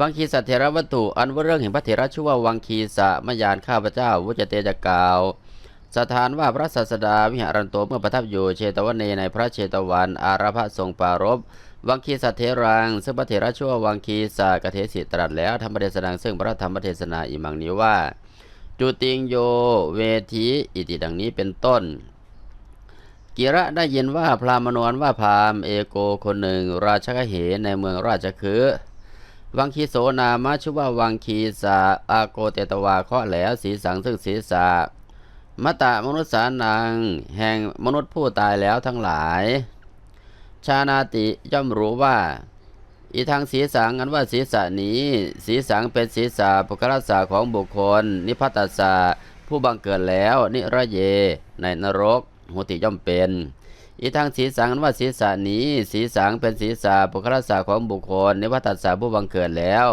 วังคีสัตเถระวัตถุ อันว่าเรื่องแห่งพระเถระชื่อว่าวังคีสะมยานข้าพเจ้าวุจเตจะกล่าว สถานว่าพระศาสดาวิหารันโตเมื่อประทับอยู่เชตวันเนในพระเชตวัน อาราพะทรงปรารบวังคีสัตเถรังซึ่งพระเถระชื่อว่าวังคีสะกเทสิตรัสแล้วธรรมเทศนาซึ่งพระธรรมเทศนาอิมังนี้ว่า จุติงโยเวทีอิติดังนี้เป็นต้นกิระได้ยินว่าพราหมณ์นวลว่าพราหมเอโกคนหนึ่ง ราชกเหในเมืองราชคือ วังคีโสนามาชื่อว่าวังคีสาอาโกเตตวาเคาะแหล้วสีสังซึ่งศีรษะมตะมนุษย์สานัง แห่งมนุษย์ผู้ตายแล้วทั้งหลาย ชานาติย่อมรู้ว่า อีทางศีรสังอันว่าศีรษะนี้ ศีรสังเป็นศีรษะปุคละสาของบุคคล นิพัตสาผู้บังเกิดแล้ว นิระเย ในนรกโหติย่อมเป็น อีทางศีสังอันว่าศีรษะนี้ศีสังเป็นศีรษะปุคละสาของบุคคลนิพัตสาผู้บังเกิดแล้ว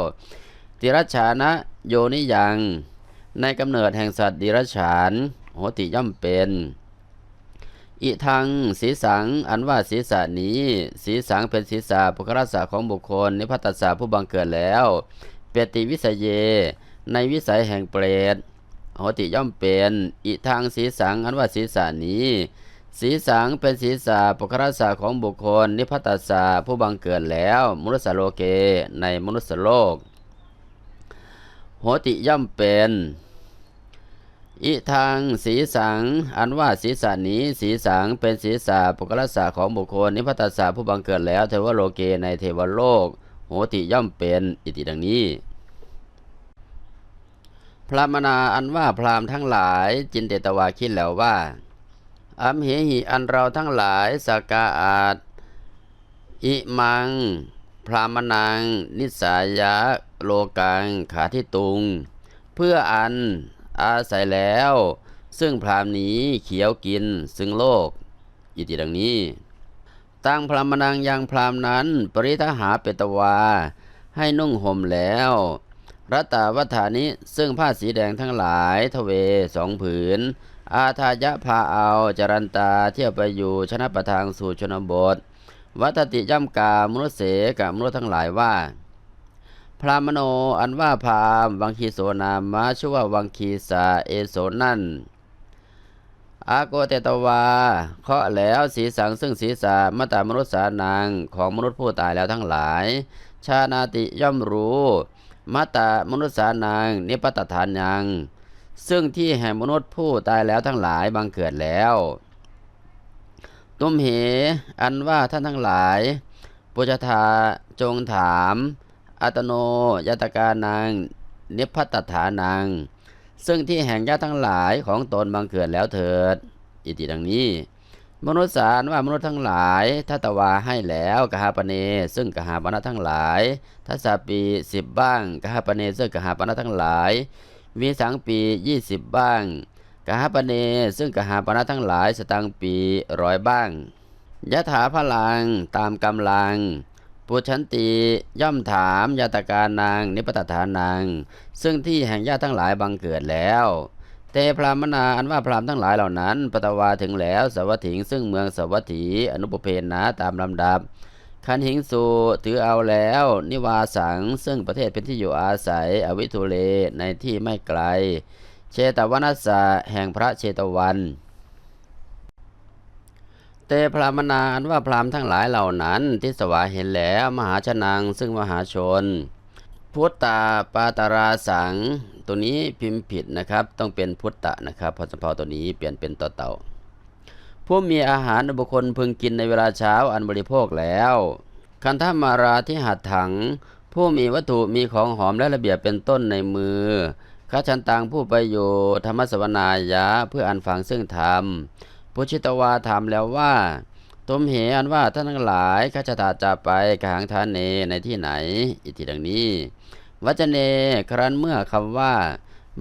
ติรัชานะโยนิยังในกำเนิดแห่งสัตว์ดิรัจฉานโหติย่อมเป็นอีทางศีสังอันว่าศีรษะนี้ศีสังเป็นศีรษะปุคละสาของบุคคลนิพัตสาผู้บังเกิดแล้วเปติวิสเย ในวิสัยแห่งเปรตโหติย่อมเป็นอีทางศีสังอันว่าศีรษะนี้ ศีสังเป็นศีรษะปุคละสาของบุคคล นิพัตตสาผู้บังเกิดแล้ว มนุษยโลเกในมนุษยโลก โหติย่อมเป็นอีทางสีสัง อันว่าศีรษะนี้สีสังเป็นศีรษะปุกลสาของบุคคล นิพพตสาผู้บังเกิดแล้ว เทวโลเกในเทวโลก โหติย่อมเป็นอิติดังนี้ พระมนาอันว่าพรามทั้งหลายจินเตตวาคิดแล้วว่า อัมเหหิอันเราทั้งหลายสกาอาตอิมัง พรามนัง นิสายะโลกังขาที่ตุง เพื่ออันอาศัยแล้ว ซึ่งพรามนี้เขียวกินซึ่งโลกอิติดังนี้ ตั้งพรามนังยังพรามนั้น ปริทหาเปตวา ให้นุ่งห่มแล้วรัตตาวัฏานิซึ่งผ้าสีแดงทั้งหลายทเวสองผืน อาทายะพาเอาจรันตาเที่ยวไปอยู่ชนะประทางสู่ชนบท วัตติย่ำกามนุษย์เสกับมนุษย์ทั้งหลายว่า พรามโนอันว่าพามวังคีโสนามะชื่อว่าวังคีสาเอโสนั่นอาโกเตตวาเคาะแล้วสีสังซึ่งศีรษะมตามนุษย์สานางของมนุษย์ผู้ตายแล้วทั้งหลาย ชานาติย่อมรู้มาตามนุษย์สานางนิปตฐานยัง ซึ่งที่แห่งมนุษย์ผู้ตายแล้วทั้งหลายบังเกิดแล้ว ตุมเห อันว่าท่านทั้งหลาย ปุจธาจงถาม อัตโนยตกานัง นิพพัตถานัง ซึ่งที่แห่งญาติทั้งหลายของตนบังเกิดแล้วเถิด อิติดังนี้ มนุษย์สารว่ามนุษย์ทั้งหลายทัตวาให้แล้วกหาปเน ซึ่งกหาปณะทั้งหลายทัศปีสิบบ้างกหาปเนซึ่งกหาปณะทั้งหลาย วีสังปียี่สิบบ้างกหาปเนซึ่งกหาปณะทั้งหลายสตังปีร้อยบ้างยะถาพลังตามกำลัง ปุชันติย่อมถามยาตการนาง นิปตฐานังซึ่งที่แห่งญาติทั้งหลายบังเกิดแล้ว เตพรามนาอันว่าพรามทั้งหลายเหล่านั้นปตวาถึงแล้วสวัสถิงซึ่งเมืองสวัสถีอนุปเพนนะตามลำดับ คันหิงสูถือเอาแล้ว นิวาสังซึ่งประเทศเป็นที่อยู่อาศัย อวิทุเลในที่ไม่ไกล เชตวนัสสะแห่งพระเชตวัน เตพรามนานว่าพรามทั้งหลายเหล่านั้นที่สวาเห็นแล้วมหาชนังซึ่งมหาชน พุทธาปาตาราสัง ตัวนี้พิมพ์ผิดนะครับ ต้องเป็นพุทธะนะครับพราะสภาตัวนี้เปลี่ยนเป็นต่อเต่า ผู้มีอาหารบุคคลพึงกินในเวลาเช้าอันบริโภคแล้ว คันธมาราที่หัดถัง ผู้มีวัตถุมีของหอมและระเบียบเป็นต้นในมือข้าชันตังผู้ไปอยู่ธรรมสวนายะเพื่ออันฟังซึ่งธรรมพุชิตวาถามแล้วว่าตมเหอันว่าท่านทั้งหลายข้าจะตาจะไปกหางทานเนในที่ไหน อิทิดังนี้ วัจเนครั้นเมื่อคำว่า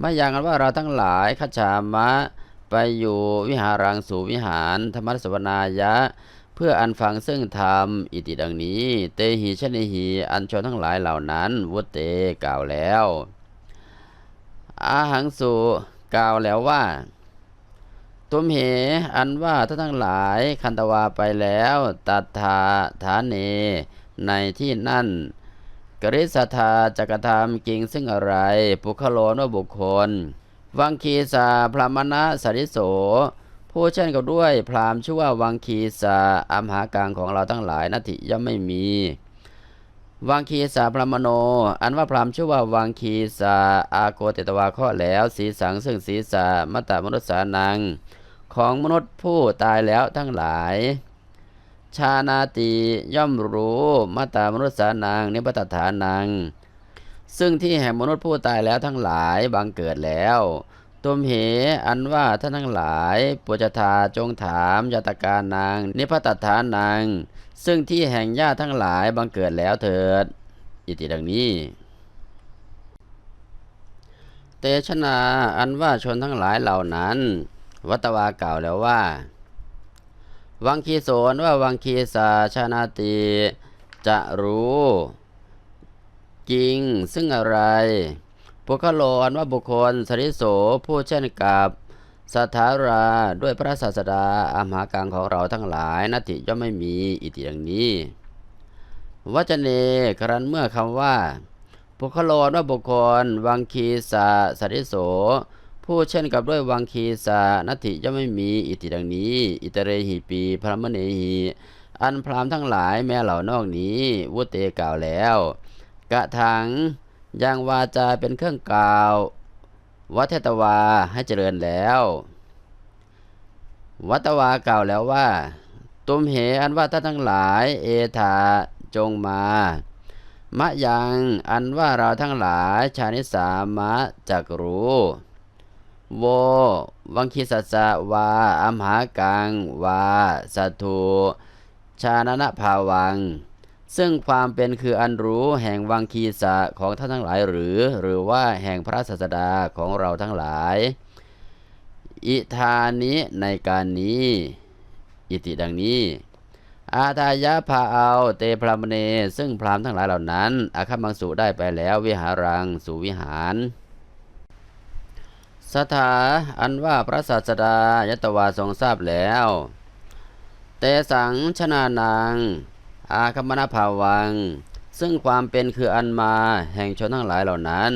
มายังกันว่าเราทั้งหลายขจามะ ไปอยู่วิหารังสู่วิหารธรรมสวนายะ เพื่ออันฟังซึ่งธรรมอิติดังนี้ เตหีชนิหีอันชนทั้งหลายเหล่านั้นวุตเตกล่าวแล้วอาหังสุกล่าวแล้วว่าตุมเห อันว่าท่านทั้งหลายคันตวาไปแล้วตัดทาฐานเน ในที่นั่น กริสธาจักรทำกิงซึ่งอะไร ปุคโลนว่าบุคคล วังคีสาพรามณะสริโส ผู้เช่นกับด้วยพรามชื่อว่าวังคีสาอัมหากังของเราทั้งหลายนัตถิย่อมไม่มี วังคีสาพรามโน อันว่าพรามชื่อว่าวังคีสาอาโกเตตวาข้อแล้วสีสังซึ่งศีสามตตมนุษย์สานัง ของมนุษย์ผู้ตายแล้วทั้งหลายชานาติย่อมรู้มาตามนุษย์สานังนิพพตฐานัง ซึ่งที่แห่งมนุษย์ผู้ตายแล้วทั้งหลายบังเกิดแล้วตุมเห อันว่าท่านทั้งหลายปุจธาจงถามยตการนาง นิพพตฐานังซึ่งที่แห่งญาติทั้งหลายบังเกิดแล้วเถิด อิติดังนี้ เตชนาอันว่าชนทั้งหลายเหล่านั้น วัตวากล่าวแล้วว่า วังคีโสนว่าวังคีสาชานาติ จะรู้ จริง ซึ่งอะไรปุคโลอันว่าบุคคล สริโสผู้เช่นกับสัทธาราด้วยพระศาสดาอามหากังของเราทั้งหลายนัตติย่อมไม่มีอิติอย่างนี้วัจเนครันเมื่อคำว่าปุคโลอนว่าบุคคล วังคีสาสริโสผู้เช่นกับด้วยวังคีสานัตถิย่อมไม่มีอิติดังนี้ อิตเรหิปีพระมเนหีอันพรามทั้งหลายแม้เหล่านอกนี้วุเตกล่าวแล้ว กะถังยังวาจาเป็นเครื่องกล่าว วัทตวาให้เจริญแล้ว วัตวากล่าวแล้วว่า ตุมเหอันว่าท่านทั้งหลาย เอธาจงมามะยังอันว่าเราทั้งหลายชานิสามะจักรู้โววังคีสัสะวาอัมหากังวาสัตถุชานะภาวัง ซึ่งความเป็นคืออันรู้แห่งวังคีสะของท่านทั้งหลายหรือ หรือว่าแห่งพระศาสดาของเราทั้งหลาย อิธานิในการนี้ อิติดังนี้ อาทายะพาเอา เตพรามเน ซึ่งพรามทั้งหลายเหล่านั้นอาคัมมังสุได้ไปแล้ววิหารังสู่วิหารสถาอันว่าพระศาสดายตวาทรงทราบแล้ว เตสังชนานัง อาคัมมณภาวัง ซึ่งความเป็นคืออันมาแห่งชนทั้งหลายเหล่านั้น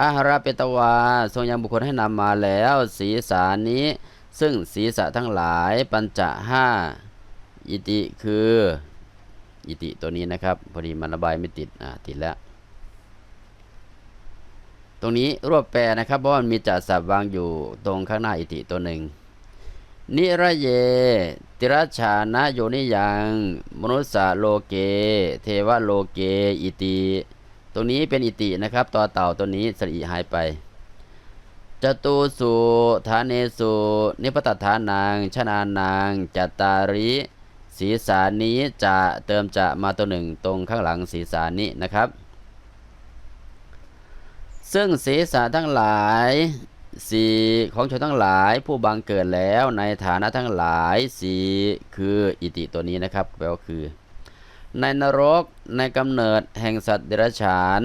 อาหาราเปตวา ทรงยังบุคคลให้นำมาแล้ว ศีสานี้ ซึ่งศีสะทั้งหลายปัญจะห้าอิติคือ อิติตัวนี้นะครับ พอดีมันระบายไม่ติด อ่า ติดแล้ว ตรงนี้รวบแปลนะครับเพราะมันมีจัดสับวางอยู่ตรงข้างหน้าอิติตัวหนึ่ง นิระเย ติรชานะโยนิยัง มนุสสาโลเก เทวโลเก อิติ ตรงนี้เป็นอิตินะครับ ต่อเต่าตัวนี้สรีหายไปจตูสุฐานเนสุนิพตฐานนางชนานางจัตตาริศีสานี้จะเติมจะมาตัวหนึ่งตรงข้างหลังศีสานี้นะครับ ซึ่งศีสาทั้งหลาย สี่ของชนทั้งหลายผู้บังเกิดแล้วในฐานะทั้งหลายสี่คืออิติตัวนี้นะครับแปลว่าคือ ในนรกในกำเนิดแห่งสัตว์เดรัจฉาน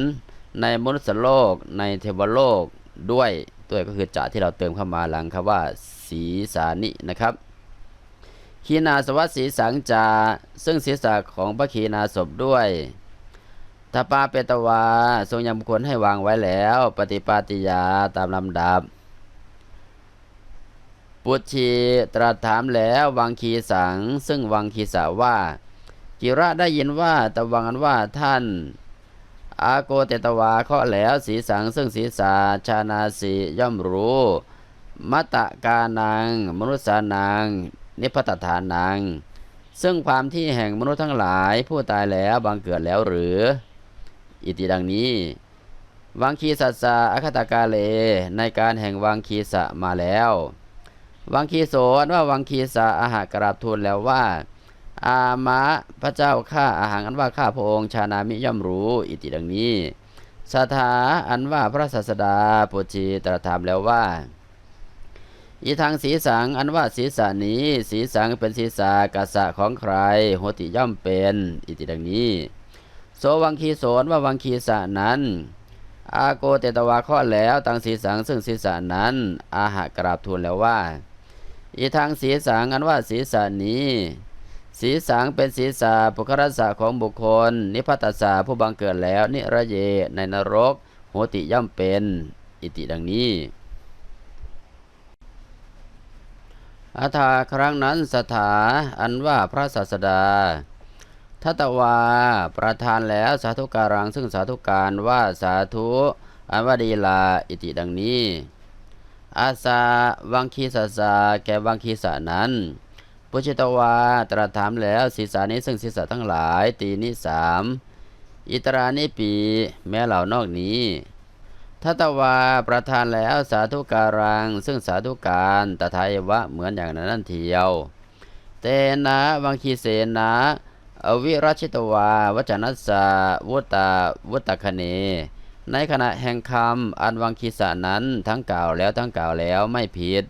ในมนุษย์โลก ในเทวโลกด้วยด้วยก็คือจะที่เราเติมเข้ามาหลังคำว่า สีสานินะครับขีนาสวัสสีสังจา ซึ่งศีรษะของพระขีนาศพด้วยทปาเปตวา ทรงยังบุคคลให้วางไว้แล้ว ปฏิปาติยาตามลำดับ ปุชีตรัสถามแล้ววังคีสัง ซึ่งวังคีสาว่า กิระได้ยินว่าตะวังกันว่าท่าน อาโกเตตวาเคาะแล้วสีสังซึ่งศีสาชานาสีย่อมรู้มัตตกานัง มนุษสานัง นิพพตฐานัง ซึ่งความที่แห่งมนุษย์ทั้งหลายผู้ตายแล้วบังเกิดแล้วหรือ อิติดังนี้ วังคีสัสสะอคตากาเลในการแห่งวังคีสะมาแล้ว วังคีโสนว่าวังคีสะอาหากราบทูลแล้วว่า อามะพระเจ้าข้าอาหารอันว่าข้าพระองค์ชานามิย่อมรู้อิติดังนี้สถาอันว่าพระศาสดาปุจีตรัสถามแล้วว่าอีทางศีสังอันว่าศีสานี้ศีสังเป็นศีสากษะของใครโหติย่อมเป็นอิติดังนี้ โสวังคีโสนว่าวังคีสะนั้น อาโกเตตวาข้อแล้วตังศีสังซึ่งศีสานั้น อาหากราบทูลแล้วว่า อีทางศีสังอันว่าศีสานี้สีสังเป็นศีรษะปุครัสสะของบุคคล นิพพัตสสะผู้บังเกิดแล้ว นิระเยในนรก โหติย่อมเป็น อิติดังนี้อาถาครั้งนั้นสถาอันว่าพระศาสดาทัตวาประทานแล้วสาธุการังซึ่งสาธุการว่าสาธุอันว่าดีลาอิติดังนี้ อาสาวังคีสาสาแก่วังคีสานั้นปุจิตวาตรัสถามแล้วศีรษะนี้ซึ่งศีรษะทั้งหลาย ตีนี้สามอิตรานิปีแม้เหล่านอกนี้ทัตวาประทานแล้วสาธุการัง ซึ่งสาธุการตถายวะเหมือนอย่างนั้นนั่นเทียว เตนะวังคีเสนะอวิรัชิตวาวัจนัสสะวุตาวุตคเน ในขณะแห่งคำอันวังคีสานั้นทั้งกล่าวแล้วทั้งกล่าวแล้วไม่ผิด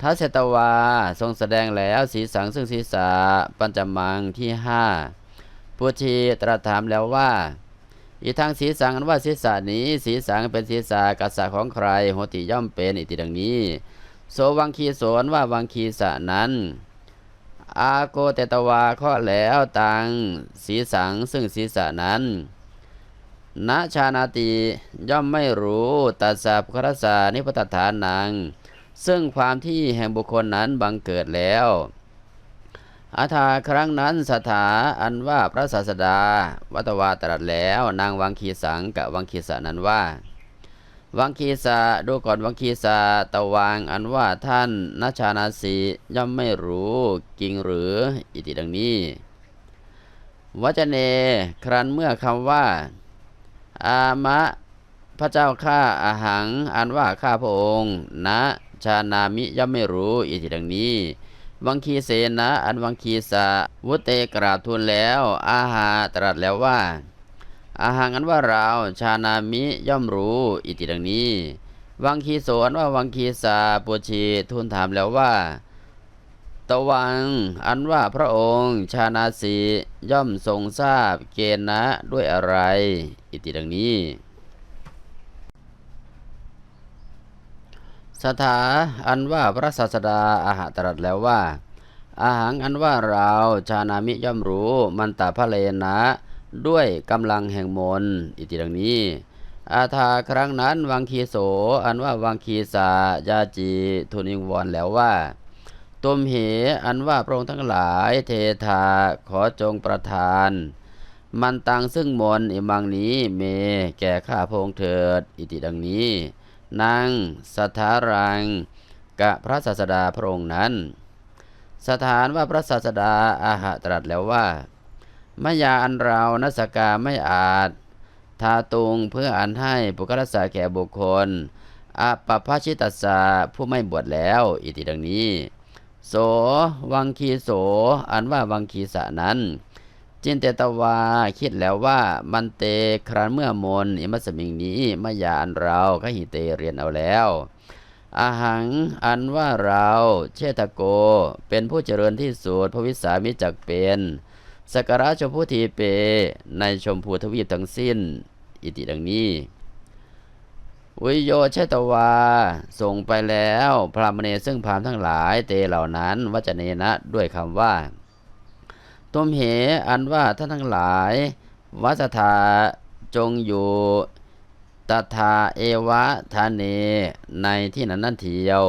ทัศตวาทรงแสดงแล้วสีสังซึ่งศีรษะปัญจมังที่ห้าพุทธีตรัสถามแล้วว่า อีทางสีสังอันว่าศีรษะนี้สีสังเป็นศีรษะกัสสะของใครโหติย่อมเป็นอิติดังนี้ โสวังคีโสนว่าวังคีสะนั้นอาโกเตตวาข้อแล้วตังสีสังซึ่งศีรษะนั้น ณชานาติย่อมไม่รู้ตัสสะภุครสานิพตฐานัง ซึ่งความที่แห่งบุคคลนั้นบังเกิดแล้วอาถาครั้งนั้นสถาอันว่าพระศาสดา วัตวาตรัสแล้ว นางวังคีสังกับวังคีสานั้นว่า วังคีสาดูก่อนวังคีสาตะวางอันว่าท่านนัชานาสีย่อมไม่รู้จริงหรืออิติดังนี้วจเน ครั้นเมื่อคำว่า อามะ พระเจ้าข้าอาหัง อันว่าข้าพระองค์ นะชานามิย่อมไม่รู้อิติดังนี้ วังคีเสนะอันวังคีสาวุเตกราบทูลแล้ว อาหาตรัสแล้วว่า อาหารอันว่าเราชานามิย่อมรู้อิติดังนี้ วังคีโสอันว่าวังคีสาปุชีทูลถามแล้วว่าตะวัง อันว่าพระองค์ ชานาสีย่อมทรงทราบเกณฑ์นะด้วยอะไร อิติดังนี้ สถาอันว่าพระศาสดาอาหาตรัสแล้วว่า อาหารอันว่าเราชานามิย่อมรู้มันตาพระเลนะ ด้วยกำลังแห่งมนอิติดังนี้ อาทาครั้งนั้นวังคีโส อันว่าวังคีสายาจีทูนิงวอนแล้วว่าตุมเห อันว่าพระองค์ทั้งหลายเทธาขอจงประทาน มันตังซึ่งมนอิมังนี้เม แก่ข้าพระองค์เถิด อิติดังนี้ นางสถารังกะพระศาสดาพระองค์นั้น สถานว่าพระศาสดาอาหะตรัสแล้วว่ามายาอันเรานัสกาไม่อาจ ทาตุงเพื่ออันให้ปุคลสาแก่บุคคลอปปภชิตัสสาผู้ไม่บวชแล้ว อิติดังนี้ โสวังคีโส อันว่าวังคีสะนั้น จินเตตวาคิดแล้วว่ามันเตครั้นเมื่อมนอิมัสมิงนี้มายาอันเราขหิเตเรียนเอาแล้ว อาหังอันว่าเราเชตโก เป็นผู้เจริญที่สุดพระวิสามิจักเป็นสกการะชมพูทีเป ในชมพูทวีปทั้งสิ้น อิติดังนี้ วิโยเชตวา ส่งไปแล้ว พระมเนซึ่งพรามทั้งหลายเตเหล่านั้นวัจเนนะด้วยคำว่า ตุมเหอันว่าท่านทั้งหลาย วัสถาจงอยู่ตถาเอวะทาเนในที่นั้นนั่นเทียว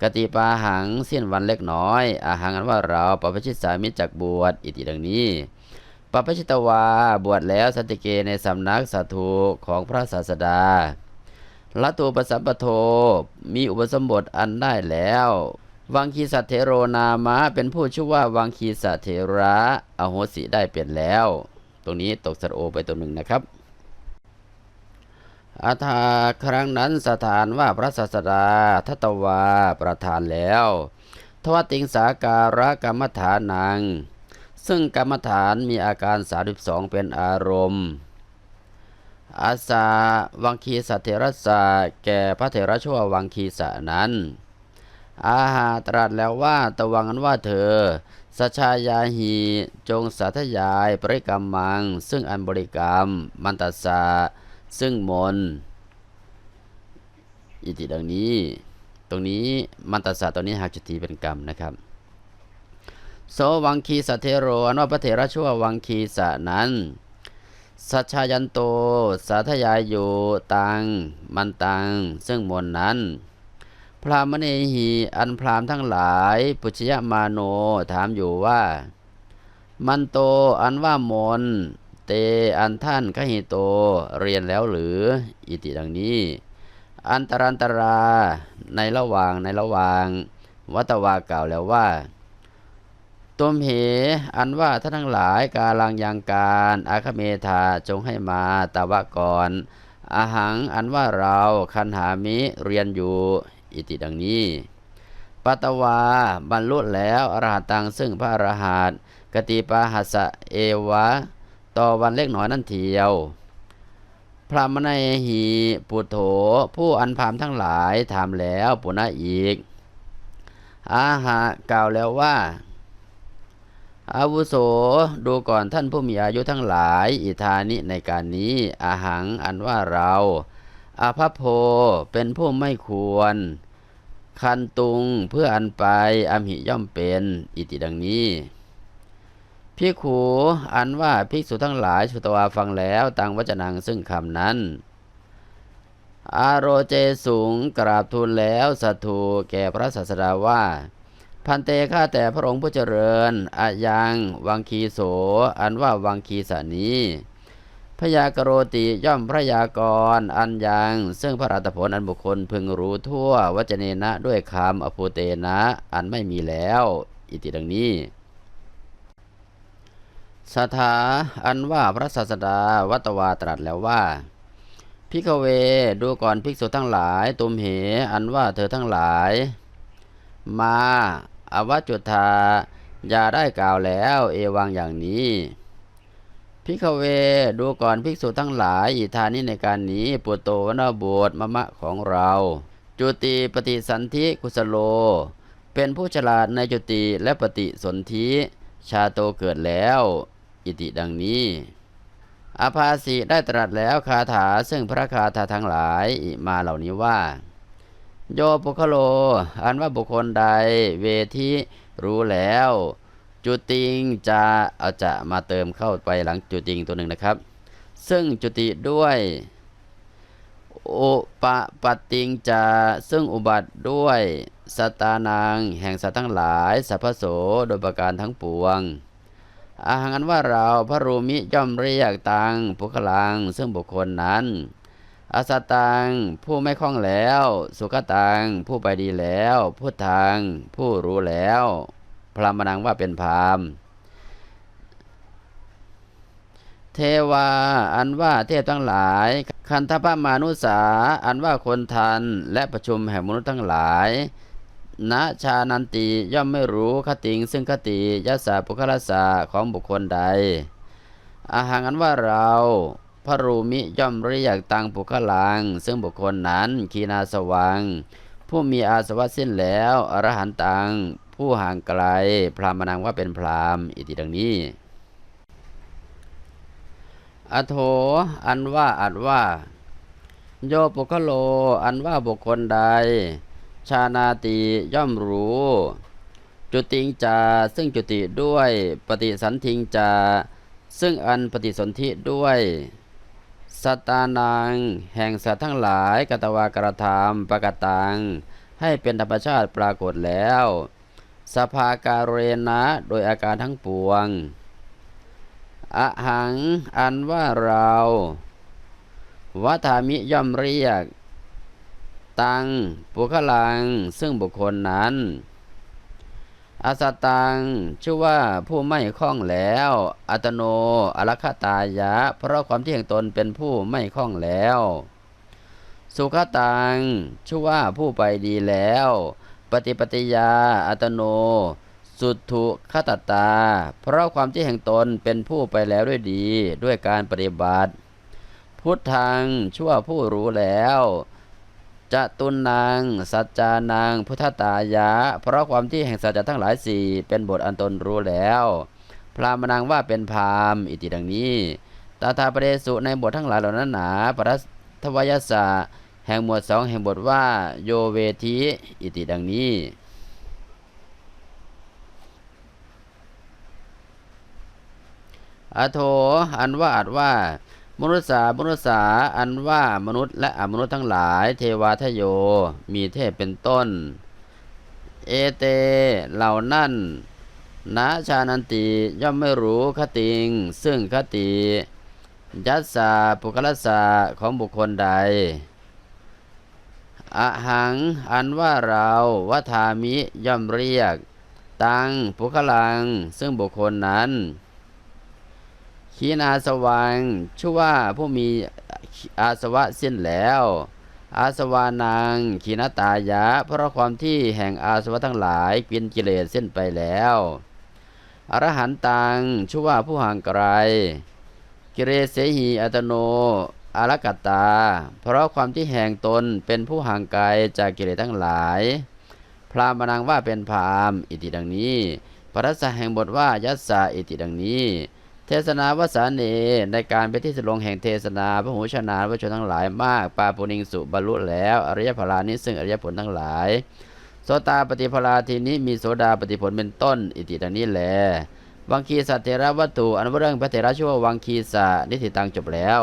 กติปาหังเส้นวันเล็กน้อย อาหังอันว่าเราปปชิตสามิจักบวชอิติดังนี้ปปชิตวาบวชแล้วสันติเกในสำนักสัตุของพระศาสดาละตูประสัมปโทมีอุปสมบทอันได้แล้ว วังคีสัตเทโรนามะเป็นผู้ชื่อว่าวังคีสัตเทระอโหสิได้เปลี่ยนแล้ว ตรงนี้ตกสระโอไปตัวหนึ่งนะครับอาทาครั้งนั้นสถานว่าพระศาสดาทัตวาประทานแล้ว ทวติงสาการะกรรมฐานัง ซึ่งกรรมฐานมีอาการ 32 เป็นอารมณ์ อาสาวังคีสัตเทระสะแก่พระเถระชั่ววังคีสะนั้น อาหาตรัสแล้วว่าตะวังนั้นว่าเธอสชายาหีจงสาธยายปริกรรมมัง ซึ่งอันบริกรรม มันตัสสะซึ่งมนอิติดังนี้ ตรงนี้มันตัสสะตรงนี้หากจุตีเป็นกรรมนะครับ โสวังคีสเทโรอันว่าพระเถระชั่ววังคีสะนั้นสัชายันโต สาธยายอยู่ตัง มันตัง ซึ่งมนนั้น พรามเณหีอันพรามทั้งหลาย ปุชยมาโนถามอยู่ว่า มันโตอันว่ามน เตอันท่านขหิโตเรียนแล้วหรือ อิติดังนี้ อันตรันตราในระหว่างในระหว่าง วัตวากล่าวแล้วว่าตุมเห อันว่าท่านทั้งหลายกาลังยังการอาคเมธาจงให้มาตาวะก่อนอาหังอันว่าเราคันหามิเรียนอยู่ อิติดังนี้ ปัตวาบรรลุแล้วอรหัตตังซึ่งพระอรหัตกติปาหัสสะเอวะ ต่อวันเล็กหน่อยนั่นเทียว พระมนัยหีปุโถผู้อันพามทั้งหลายถามแล้วปุณะอีก อาหากล่าวแล้วว่าอาวุโสดูก่อนท่านผู้มีอายุทั้งหลาย อิธานิในการนี้อาหังอันว่าเราอาภพโพเป็นผู้ไม่ควร คันตุงเพื่ออันไปอัมหิย่อมเป็นอิติดังนี้พิกขูอันว่าภิกษุทั้งหลายชุตวาฟังแล้วต่างวจนังซึ่งคำนั้น อาโรเจสูงกราบทูลแล้วสัตถูแก่พระศาสดาว่า พันเตข้าแต่พระองค์ผู้เจริญอายังวังคีโส อันว่าวังคีสานี พยากโรติย่อมพระยากรอันยังซึ่งพระราตผลอันบุคคลพึงรู้ทั่ววจเนนะด้วยคำอภูเตนะอันไม่มีแล้ว อิติดังนี้สถาอันว่าพระศาสดาวัตวาตรัสแล้วว่าพิกเวดูก่อนภิกษุทั้งหลายตุมเห อันว่าเธอทั้งหลาย มาอวัจจุธาอย่าได้กล่าวแล้ว เอวังอย่างนี้ พิกเว ดูก่อนภิกษุทั้งหลาย อิธานี้ในการนี้ปุตโตวนาบวชมะมะของเรา จุติปฏิสันธิกุสโล เป็นผู้ฉลาดในจุติและปฏิสนธิชาโตเกิดแล้ว อิติดังนี้อาภาสิได้ตรัสแล้วคาถาซึ่งพระคาถาทั้งหลายมาเหล่านี้ว่า โยปุคโล อันว่าบุคคลใดเวทีรู้แล้ว จุติงจะเอาจะมาเติมเข้าไปหลังจุติงตัวหนึ่งนะครับ ซึ่งจุติด้วยอุปปติงจะซึ่งอุบัติด้วยสตานางแห่งสัตว์ทั้งหลายสัพพโสโดยประการทั้งปวง อาหารว่าเราพระรูมิย่อมเรียกตังผู้คลังซึ่งบุคคลนั้น อาสตังผู้ไม่คล่องแล้ว สุขตังผู้ไปดีแล้วพุทธังผู้รู้แล้ว พระมนังว่าเป็นพราหมณ์เทวา อันว่าเทพทั้งหลาย คันธพมานุสา อันว่าคนทัน และประชุมแห่งมนุษย์ทั้งหลายนะชานันติย่อมไม่รู้คติงซึ่งคติยศาปุคลสาของบุคคลใด อาหารอันว่าเราพระรูมิย่อมเรียกตังปุคลัง ซึ่งบุคคลนั้นขีนาสวัง ผู้มีอาสวะสิ้นแล้ว อรหันตัง ผู้ห่างไกล พรามนังว่าเป็นพรามอิติดังนี้ อโถ อันว่าอัดว่า โยปุคโล อันว่าบุคคลใด ชานาติย่อมรู้ จุติงจา ซึ่งจุติด้วยปฏิสันทิงจา ซึ่งอันปฏิสนธิด้วยสตานัง แห่งสัตว์ทั้งหลายกตวากระธรรมปกตัง ให้เป็นธรรมชาติปรากฏแล้ว สภาการเรนะโดยอาการทั้งปวงอะหังอันว่าเราวัฏามิย่อมเรียก ตังปุคลัง ซึ่งบุคคลนั้น อาสตังชื่อว่าผู้ไม่คล่องแล้ว อัตโนอรคตายะ เพราะความที่แห่งตนเป็นผู้ไม่คล่องแล้ว สุขตังชื่อว่าผู้ไปดีแล้ว ปฏิปฏิยา อัตโน สุทุขตตา เพราะความที่แห่งตนเป็นผู้ไปแล้วด้วยดีด้วยการปฏิบัติ พุทธังชั่วผู้รู้แล้วจะตุนนางสัจจานางพุทธตายะ เพราะความที่แห่งสัจจะทั้งหลายสี่เป็นบทอันตนรู้แล้ว พรามนางว่าเป็นพามอิติดังนี้ตาทาประเดสุในบททั้งหลายเหล่านั้นหนาปรัทวยสะ แห่งหมวดสองแห่งบทว่า โยเวทีอิติดังนี้ อโถอันว่าอัดว่า มนุษย์สามนุษย์สาอันว่ามนุษย์และอมนุษย์ทั้งหลาย เทวาทโย มีเทพเป็นต้น เอเต เหล่านั่นนาชานันติย่อมไม่รู้คติง ซึ่งคติ ยัสสาปุคลสสะของบุคคลใด อะหังอันว่าเราวัามิย่อมเรียก ตังปุคลัง ซึ่งบุคคลนั้นขีนาสวังชื่อว่าผู้มีอาสวะสิ้นแล้ว อาสวานังขีนตายะ เพราะความที่แห่งอาสวะทั้งหลายกินกิเลสสิ้นไปแล้วอรหันตังชื่อว่าผู้ห่างไกลกิเลสเสหีอัตโน อารกัตตา เพราะความที่แห่งตนเป็นผู้ห่างไกลจากกิเลสทั้งหลาย พรามนังว่าเป็นพรามอิติดังนี้ปรัสสะแห่งบทว่ายัสสะอิติดังนี้ เทศนาวสาเนในการเป็นที่สลงแห่งเทศนาพระหูชนานวชนทั้งหลายมาก ปาปุนิงสุบรรลุแล้ว อริยพลานี้ซึ่งอริยผลทั้งหลาย โสตาปฏิพลาทีนี้มีโสดาปฏิผลเป็นต้น อิติดังนี้แลวังคีสัตเทระวัตถุอันว่าเรื่องพระเถระชื่อว่าวังคีสะนิติตังจบแล้ว